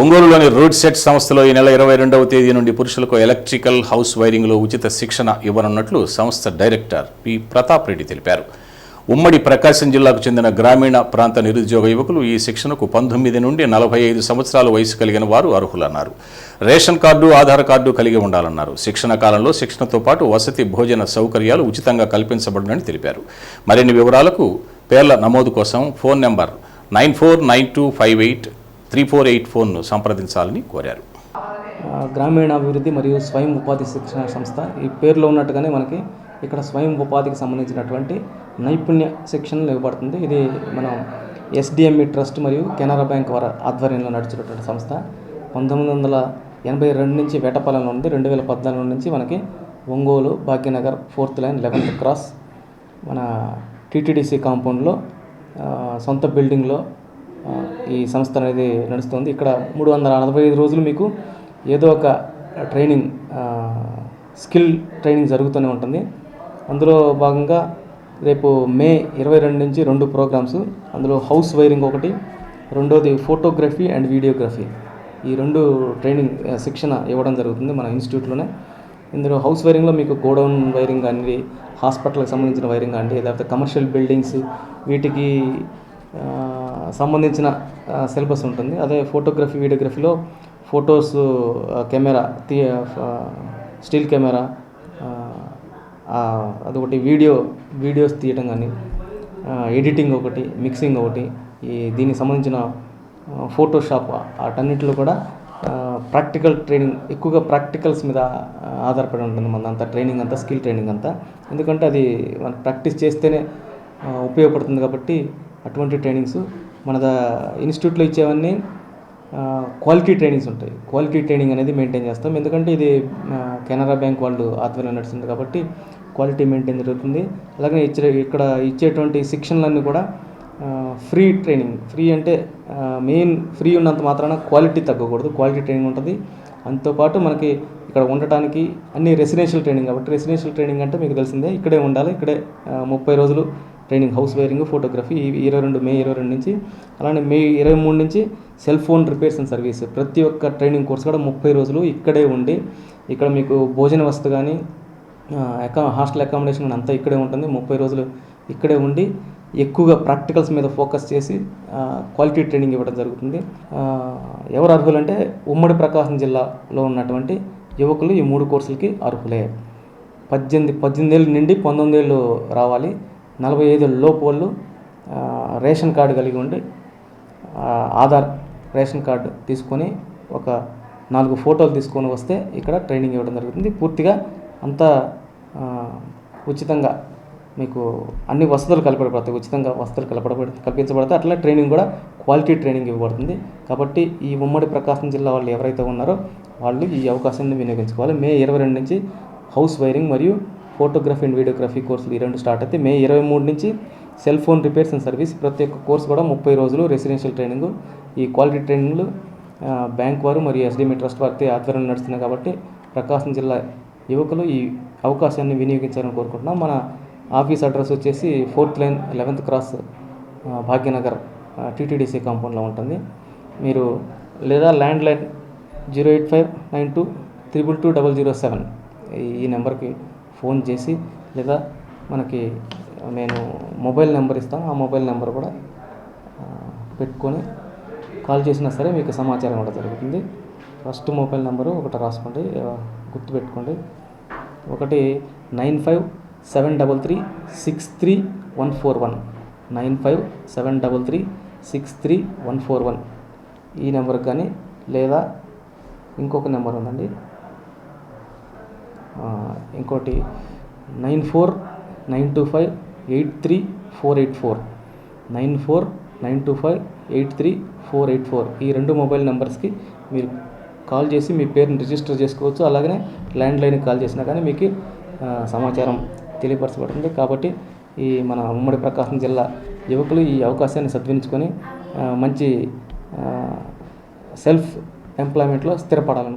ఒంగోలులోని route set సంస్థలో ఈ నెల ఇరవై రెండవ తేదీ నుండి పురుషులకు ఎలక్ట్రికల్ హౌస్ వైరింగ్లో ఉచిత శిక్షణ ఇవ్వనున్నట్లు సంస్థ డైరెక్టర్ పి. ప్రతాప్ రెడ్డి తెలిపారు. ఉమ్మడి ప్రకాశం జిల్లాకు చెందిన గ్రామీణ ప్రాంత నిరుద్యోగ యువకులు ఈ శిక్షణకు పంతొమ్మిది నుండి నలభై ఐదు సంవత్సరాల వయసు కలిగిన వారు అర్హులన్నారు. రేషన్ కార్డు ఆధార్ కార్డు కలిగి ఉండాలన్నారు. శిక్షణ కాలంలో శిక్షణతో పాటు వసతి భోజన సౌకర్యాలు ఉచితంగా కల్పించబడునని తెలిపారు. మరిన్ని వివరాలకు పేర్ల నమోదు కోసం phone number nine four nine two five eight three four eight ఫోన్ను సంప్రదించాలని కోరారు. గ్రామీణాభివృద్ధి మరియు స్వయం ఉపాధి శిక్షణ సంస్థ ఈ పేరులో ఉన్నట్టుగానే మనకి ఇక్కడ స్వయం ఉపాధికి సంబంధించినటువంటి నైపుణ్య శిక్షణ ఇవ్వబడుతుంది. ఇది మనం ఎస్డిఎంఈ ట్రస్ట్ మరియు కెనరా బ్యాంక్ వారి ఆధ్వర్యంలో నడిచినటువంటి సంస్థ. పంతొమ్మిది వందల ఎనభై రెండు నుంచి వేటపాలెంలో ఉంది. రెండు వేల పద్నాలుగు నుంచి మనకి Ongole Bhagyanagar fourth line eleventh cross మన టీటీడీసీ కాంపౌండ్లో సొంత బిల్డింగ్లో ఈ సంస్థ అనేది నడుస్తుంది. ఇక్కడ మూడు వందల నలభై ఐదు రోజులు మీకు ఏదో ఒక ట్రైనింగ్ స్కిల్ ట్రైనింగ్ జరుగుతూనే ఉంటుంది. అందులో భాగంగా రేపు మే ఇరవై రెండు నుంచి రెండు ప్రోగ్రామ్స్ అందులో హౌస్ వైరింగ్ ఒకటి రెండోది ఫోటోగ్రఫీ అండ్ వీడియోగ్రఫీ. ఈ రెండు ట్రైనింగ్ శిక్షణ ఇవ్వడం జరుగుతుంది మన ఇన్స్టిట్యూట్లోనే. ఇందులో హౌస్ వైరింగ్లో మీకు గోడౌన్ వైరింగ్ కానీ హాస్పిటల్కి సంబంధించిన వైరింగ్ కానీ లేకపోతే కమర్షియల్ బిల్డింగ్స్ వీటికి సంబంధించిన సిలబస్ ఉంటుంది. అదే ఫోటోగ్రఫీ వీడియోగ్రఫీలో ఫొటోస్ కెమెరా తీ స్టీల్ స్టిల్ కెమెరా అదొకటి వీడియో వీడియోస్ తీయటం కానీ ఎడిటింగ్ ఒకటి మిక్సింగ్ ఒకటి ఈ దీనికి సంబంధించిన ఫోటోషాప్ వాటన్నిటిలో కూడా ప్రాక్టికల్ ట్రైనింగ్ ఎక్కువగా ప్రాక్టికల్స్ మీద ఆధారపడి ఉంటుంది మనంతా ట్రైనింగ్ అంతా స్కిల్ ట్రైనింగ్ అంతా. ఎందుకంటే అది మనం ప్రాక్టీస్ చేస్తేనే ఉపయోగపడుతుంది కాబట్టి అటువంటి ట్రైనింగ్స్ మన ఇన్స్టిట్యూట్లో ఇచ్చేవన్నీ క్వాలిటీ ట్రైనింగ్స్ ఉంటాయి. క్వాలిటీ ట్రైనింగ్ అనేది మెయింటైన్ చేస్తాం. ఎందుకంటే ఇది కెనరా బ్యాంక్ వాళ్ళు ఆధ్వర్యంలో నడుస్తుంది కాబట్టి క్వాలిటీ మెయింటైన్ జరుగుతుంది. అలాగే ఇచ్చే ఇక్కడ ఇచ్చేటువంటి శిక్షణలన్నీ కూడా ఫ్రీ ట్రైనింగ్ ఫ్రీ అంటే మెయిన్ ఫ్రీ ఉన్నంత మాత్రాన క్వాలిటీ తగ్గకూడదు. క్వాలిటీ ట్రైనింగ్ ఉంటుంది. అంతోపాటు మనకి ఇక్కడ ఉండటానికి అన్ని రెసిడెన్షియల్ ట్రైనింగ్ కాబట్టి రెసిడెన్షియల్ ట్రైనింగ్ అంటే మీకు తెలిసిందే. ఇక్కడే ఉండాలి. ఇక్కడే ముప్పై రోజులు ట్రైనింగ్ హౌస్ వైరింగ్ ఫోటోగ్రఫీ ఇరవై రెండు మే ఇరవై రెండు నుంచి అలానే మే ఇరవై మూడు నుంచి cell phone repairs and service. ప్రతి ఒక్క ట్రైనింగ్ కోర్స్ కూడా ముప్పై రోజులు ఇక్కడే ఉండి ఇక్కడ మీకు భోజన వసతి కానీ అకా హాస్టల్ అకామిడేషన్ అంతా ఇక్కడే ఉంటుంది. ముప్పై రోజులు ఇక్కడే ఉండి ఎక్కువగా ప్రాక్టికల్స్ మీద ఫోకస్ చేసి క్వాలిటీ ట్రైనింగ్ ఇవ్వడం జరుగుతుంది. ఎవరు అర్హులంటే ఉమ్మడి ప్రకాశం జిల్లాలో ఉన్నటువంటి యువకులు ఈ మూడు కోర్సులకి అర్హులే. పద్దెనిమిది పద్దెనిమిది ఏళ్ళు నుండి పంతొమ్మిది ఏళ్ళు రావాలి. నలభై ఐదు లోపు వాళ్ళు రేషన్ కార్డు కలిగి ఉండి ఆధార్ రేషన్ కార్డు తీసుకొని ఒక నాలుగు ఫోటోలు తీసుకొని వస్తే ఇక్కడ ట్రైనింగ్ ఇవ్వడం జరుగుతుంది. పూర్తిగా అంతా ఉచితంగా మీకు అన్ని వసతులు కలపడబడతాయి ఉచితంగా వసతులు కలపడబడి కల్పించబడతాయి అట్లా ట్రైనింగ్ కూడా క్వాలిటీ ట్రైనింగ్ ఇవ్వబడుతుంది. కాబట్టి ఈ ఉమ్మడి ప్రకాశం జిల్లా వాళ్ళు ఎవరైతే ఉన్నారో వాళ్ళు ఈ అవకాశాన్ని వినియోగించుకోవాలి. మే ఇరవై రెండు నుంచి హౌస్ వైరింగ్ మరియు ఫోటోగ్రఫీ అండ్ వీడియోగ్రఫీ కోర్సులు ఈ రెండు స్టార్ట్ అయితే మే ఇరవై మూడు నుంచి cell phone repairs and service ప్రతి ఒక్క కోర్స్ కూడా ముప్పై రోజులు రెసిడెన్షియల్ ట్రైనింగ్ ఈ క్వాలిటీ ట్రైనింగ్లు బ్యాంక్ వారు మరియు ఎస్డిఎంఈ ట్రస్ట్ వారి ఆధ్వర్యంలో నడుస్తున్నాయి కాబట్టి ప్రకాశం జిల్లా యువకులు ఈ అవకాశాన్ని వినియోగించాలని కోరుకుంటున్నాం. మన ఆఫీస్ అడ్రస్ వచ్చేసి fourth line eleventh cross Bhagyanagar TTDC కాంపౌండ్లో ఉంటుంది. మీరు లేదా landline zero eight five nine two triple two double zero seven ఈ నెంబర్కి ఫోన్ చేసి లేదా మనకి నేను మొబైల్ నెంబర్ ఇస్తాను. ఆ మొబైల్ నెంబర్ కూడా పెట్టుకొని కాల్ చేసినా సరే మీకు సమాచారం కూడా జరుగుతుంది. ఫస్ట్ మొబైల్ నెంబరు ఒకటి రాసుకోండి. గుర్తుపెట్టుకోండి. ఒకటి nine five seven double three six three one four one. Nine five seven double three six three one four one. ఈ నెంబర్కి కానీ లేదా ఇంకొక నెంబర్ ఉందండి. ఇంకోటి nine four nine two five eight three four eight four. Nine four nine two five eight three four eight four. ఈ రెండు mobile నెంబర్స్కి మీరు కాల్ చేసి మీ పేరుని రిజిస్టర్ చేసుకోవచ్చు. అలాగనే ల్యాండ్లైన్కి కాల్ చేసినా కానీ మీకు సమాచారం తెలియపరచబడుతుంది. కాబట్టి ఈ మన ఉమ్మడి ప్రకాశం జిల్లా యువకులు ఈ అవకాశాన్ని సద్వినించుకొని మంచి సెల్ఫ్ ఎంప్లాయ్మెంట్లో స్థిరపడాలనుకో